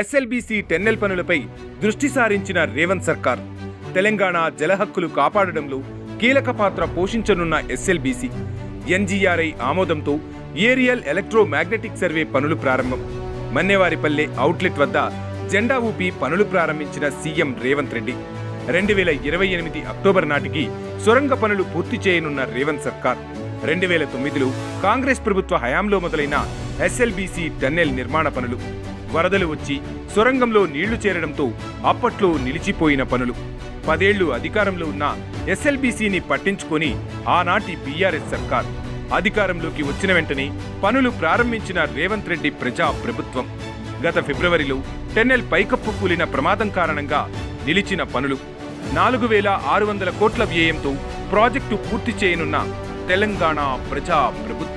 SLBC tunnel పనులపై దృష్టి సారించిన రేవంత్ సర్కార్ తెలంగాణ జలహక్కులు కాపాడడంలో కీలక పాత్ర పోషించనున్న ఎస్ఎల్బీసీ. ఎన్జీఆర్ఐ ఆమోదంతో ఏరియల్ ఎలక్ట్రోమాగ్నెటిక్ సర్వే పనులు ప్రారంభం. మన్నెవారిపల్లె అవుట్లెట్ వద్ద జెండా ఊపి పనులు ప్రారంభించిన సీఎం రేవంత్ రెడ్డి. రెండు వేల ఇరవై ఎనిమిది అక్టోబర్ నాటికి సొరంగ పనులు పూర్తి చేయనున్న రేవంత్ సర్కార్. రెండు వేల తొమ్మిదిలో కాంగ్రెస్ ప్రభుత్వ హయాంలో మొదలైన ఎస్ఎల్బీసీ టన్నెల్ నిర్మాణ పనులు. వరదలు వచ్చి సొరంగంలో నీళ్ళు చేరడంతో అప్పట్లో నిలిచిపోయిన పనులు. పదేళ్ళు అధికారంలో ఉన్న ఎస్ఎల్బీసీని పట్టించుకొని ఆనాటి బీఆర్ఎస్ సర్కార్ అధికారంలోకి వచ్చిన వెంటనే పనులు ప్రారంభించిన రేవంత్ రెడ్డి ప్రజా ప్రభుత్వం గత ఫిబ్రవరిలో టెన్నెల్ పైకప్పు కూలిన ప్రమాదం కారణంగా నిలిచిన పనులు. నాలుగు వేల ఆరు వందల కోట్ల వ్యయంతో ప్రాజెక్టు పూర్తి చేయనున్న తెలంగాణ ప్రజా ప్రభుత్వం